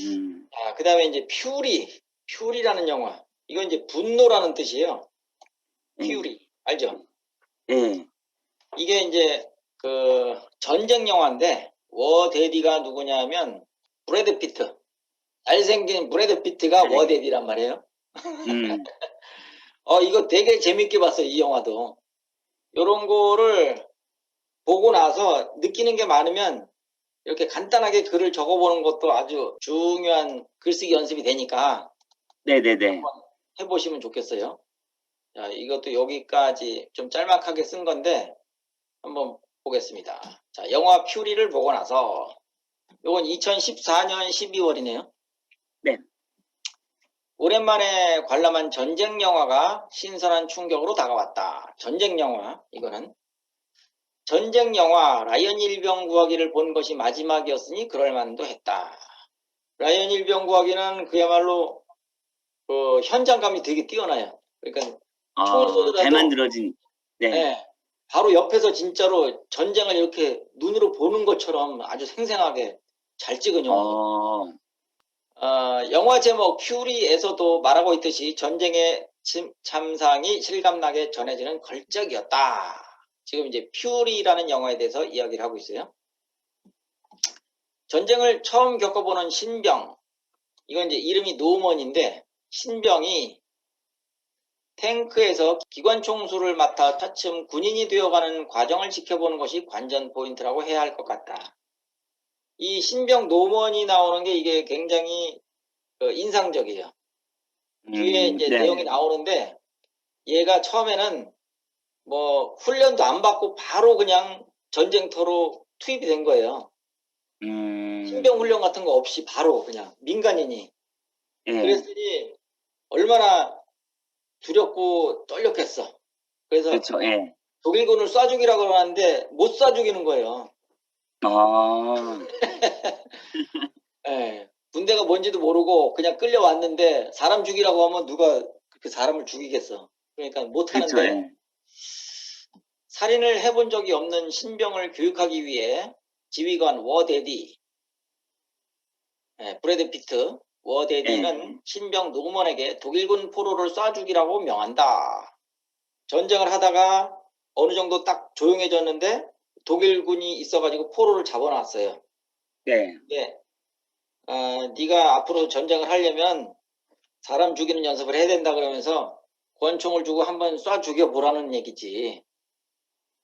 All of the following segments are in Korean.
음, 아, 그 다음에 이제 퓨리, 퓨리라는 영화. 이건 이제 분노라는 뜻이에요. 예. 퓨리. 알죠? 예. 이게 이제 그 전쟁 영화인데 워데디가 누구냐면 브래드 피트. 잘생긴 브래드 피트가 네. 워데디란 말이에요. 음, 어, 이거 되게 재밌게 봤어요, 이 영화도. 요런 거를 보고 나서 느끼는 게 많으면 이렇게 간단하게 글을 적어보는 것도 아주 중요한 글쓰기 연습이 되니까 네네네. 해보시면 좋겠어요. 자, 이것도 여기까지 좀 짤막하게 쓴 건데 한번 보겠습니다. 자, 영화 퓨리를 보고 나서 요건 2014년 12월이네요. 네. 오랜만에 관람한 전쟁 영화가 신선한 충격으로 다가왔다. 전쟁 영화 이거는 전쟁 영화 라이언 일병 구하기를 본 것이 마지막이었으니 그럴 만도 했다. 라이언 일병 구하기는 그야말로 그 현장감이 되게 뛰어나요. 그러니까 총을 어, 쏘더라도- 잘 만들어진, 네. 네, 바로 옆에서 진짜로 전쟁을 이렇게 눈으로 보는 것처럼 아주 생생하게 잘 찍은 영화. 어, 어, 영화 제목 퓨리에서도 말하고 있듯이 전쟁의 침- 참상이 실감나게 전해지는 걸작이었다. 지금 이제 퓨리라는 영화에 대해서 이야기를 하고 있어요. 전쟁을 처음 겪어보는 신병, 이건 이제 이름이 노먼인데 신병이 탱크에서 기관총수를 맡아 차츰 군인이 되어가는 과정을 지켜보는 것이 관전 포인트라고 해야 할 것 같다. 이 신병 노먼이 나오는 게 이게 굉장히 그 인상적이에요. 뒤에 음, 이제 네. 내용이 나오는데 얘가 처음에는 뭐 훈련도 안 받고 바로 그냥 전쟁터로 투입이 된 거예요. 음, 신병 훈련 같은 거 없이 바로 그냥 민간인이. 예. 그랬더니 얼마나 두렵고 떨렸겠어. 그래서 그렇죠, 예. 독일군을 쏴 죽이라고 그러는데 못 쏴 죽이는 거예요. 아, 예. 군대가 뭔지도 모르고 그냥 끌려왔는데 사람 죽이라고 하면 누가 그 사람을 죽이겠어. 그러니까 못 하는데 그렇죠, 예. 살인을 해본 적이 없는 신병을 교육하기 위해 지휘관 워데디, 예, 브래드 피트, 워데디는 예. 신병 노먼에게 독일군 포로를 쏴 죽이라고 명한다. 전쟁을 하다가 어느 정도 딱 조용해졌는데 독일군이 있어가지고 포로를 잡아놨어요. 네. 네. 아, 네가 앞으로 전쟁을 하려면 사람 죽이는 연습을 해야 된다 그러면서 권총을 주고 한번 쏴 죽여 보라는 얘기지.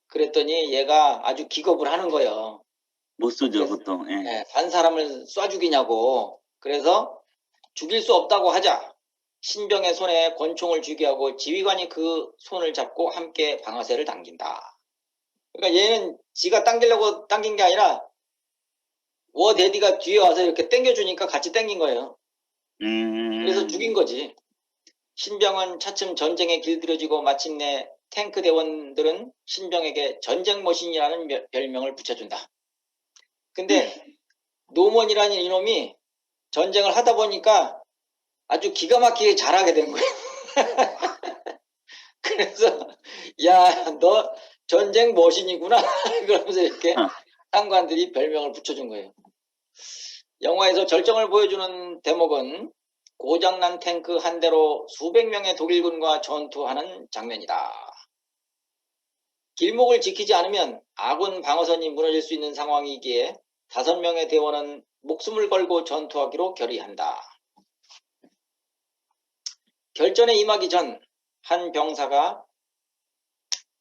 그랬더니 얘가 아주 기겁을 하는 거예요. 못 쏘죠, 보통. 예. 예, 반 사람을 쏴 죽이냐고. 그래서 죽일 수 없다고 하자. 신병의 손에 권총을 쥐게 하고 지휘관이 그 손을 잡고 함께 방아쇠를 당긴다. 그러니까 얘는 지가 당기려고 당긴 게 아니라 워데디가 뒤에 와서 이렇게 당겨주니까 같이 당긴 거예요. 음, 그래서 죽인 거지. 신병은 차츰 전쟁에 길들여지고 마침내 탱크 대원들은 신병에게 전쟁 머신이라는 며- 별명을 붙여준다. 근데 노먼이라는 이놈이 전쟁을 하다 보니까 아주 기가 막히게 잘하게 된 거예요. 그래서 야 너 전쟁 머신이구나 그러면서 이렇게 어. 상관들이 별명을 붙여준 거예요. 영화에서 절정을 보여주는 대목은 고장난 탱크 한 대로 수백 명의 독일군과 전투하는 장면이다. 길목을 지키지 않으면 아군 방어선이 무너질 수 있는 상황이기에 다섯 명의 대원은 목숨을 걸고 전투하기로 결의한다. 결전에 임하기 전 한 병사가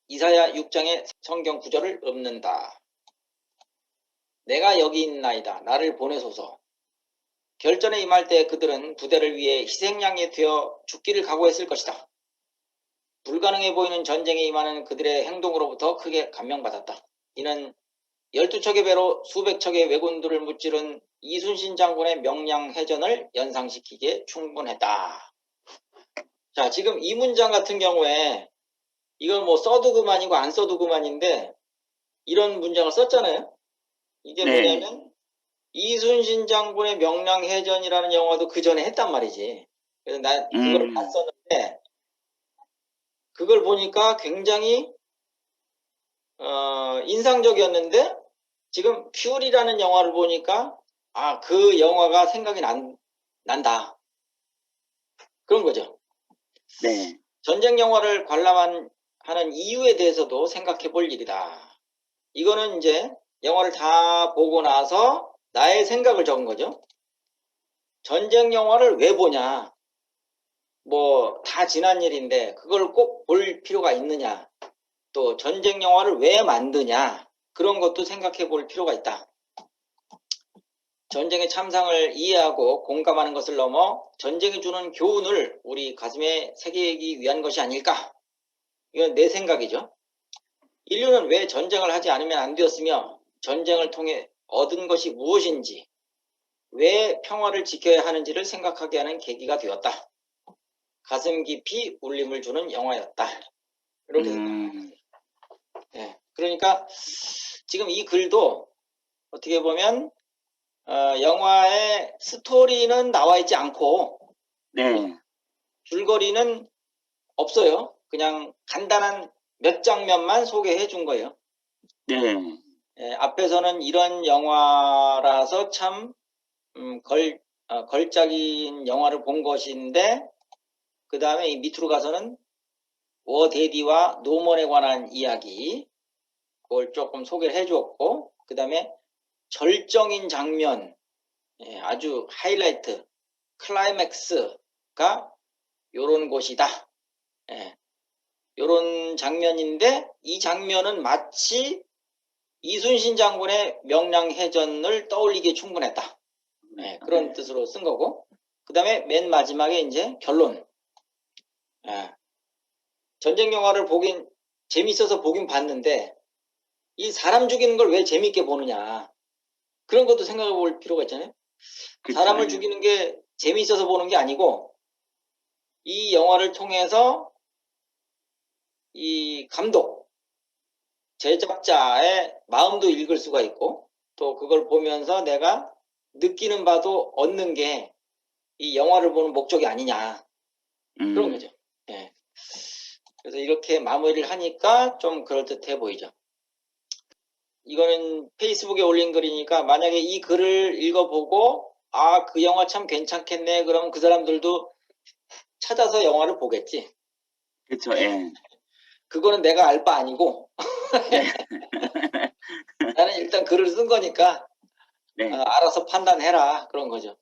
이사야 6장의 성경 구절을 읊는다. 내가 여기 있나이다. 나를 보내소서. 결전에 임할 때 그들은 부대를 위해 희생양이 되어 죽기를 각오했을 것이다. 불가능해 보이는 전쟁에 임하는 그들의 행동으로부터 크게 감명받았다. 이는 12척의 배로 수백 척의 왜군들을 무찌른 이순신 장군의 명량 해전을 연상시키기에 충분했다. 자, 지금 이 문장 같은 경우에 이걸 뭐 써도 그만이고 안 써도 그만인데 이런 문장을 썼잖아요. 이게 네. 뭐냐면 이순신 장군의 명량해전이라는 영화도 그 전에 했단 말이지. 그래서 나 그걸 음. 봤었는데 그걸 보니까 굉장히 어, 인상적이었는데 지금 퓨리라는 영화를 보니까 아, 그 영화가 생각이 난, 난다. 그런 거죠. 네. 전쟁 영화를 관람한 하는 이유에 대해서도 생각해 볼 일이다. 이거는 이제 영화를 다 보고 나서 나의 생각을 적은 거죠. 전쟁 영화를 왜 보냐? 뭐 다 지난 일인데 그걸 꼭 볼 필요가 있느냐? 또 전쟁 영화를 왜 만드냐? 그런 것도 생각해 볼 필요가 있다. 전쟁의 참상을 이해하고 공감하는 것을 넘어 전쟁이 주는 교훈을 우리 가슴에 새기기 위한 것이 아닐까? 이건 내 생각이죠. 인류는 왜 전쟁을 하지 않으면 안 되었으며 전쟁을 통해 얻은 것이 무엇인지, 왜 평화를 지켜야 하는지를 생각하게 하는 계기가 되었다. 가슴 깊이 울림을 주는 영화였다. 이렇게 음, 예, 그러니까 지금 이 글도 어떻게 보면 어, 영화의 스토리는 나와 있지 않고 네. 줄거리는 없어요. 그냥 간단한 몇 장면만 소개해 준 거예요. 네. 예, 앞에서는 이런 영화라서 참 음, 걸, 어, 걸작인 영화를 본 것인데 그 다음에 이 밑으로 가서는 워 데디와 노먼에 관한 이야기 그걸 조금 소개를 해주었고 그 다음에 절정인 장면 예, 아주 하이라이트 클라이맥스가 요런 곳이다. 예, 요런 장면인데 이 장면은 마치 이순신 장군의 명량해전을 떠올리기에 충분했다. 예, 그런 뜻으로 쓴 거고 그 다음에 맨 마지막에 이제 결론. 예, 전쟁 영화를 보긴 재밌어서 보긴 봤는데 이 사람 죽이는 걸 왜 재밌게 보느냐. 그런 것도 생각해 볼 필요가 있잖아요. 그쵸. 사람을 죽이는 게 재미있어서 보는 게 아니고 이 영화를 통해서 이 감독 제작자의 마음도 읽을 수가 있고 또 그걸 보면서 내가 느끼는 바도 얻는 게 이 영화를 보는 목적이 아니냐 음, 그런 거죠. 예. 그래서 이렇게 마무리를 하니까 좀 그럴듯해 보이죠. 이거는 페이스북에 올린 글이니까 만약에 이 글을 읽어보고 아, 그 영화 참 괜찮겠네. 그러면 그 사람들도 찾아서 영화를 보겠지. 그쵸. 예. 그거는 내가 알 바 아니고 나는 일단 글을 쓴 거니까 네. 어, 알아서 판단해라 그런 거죠.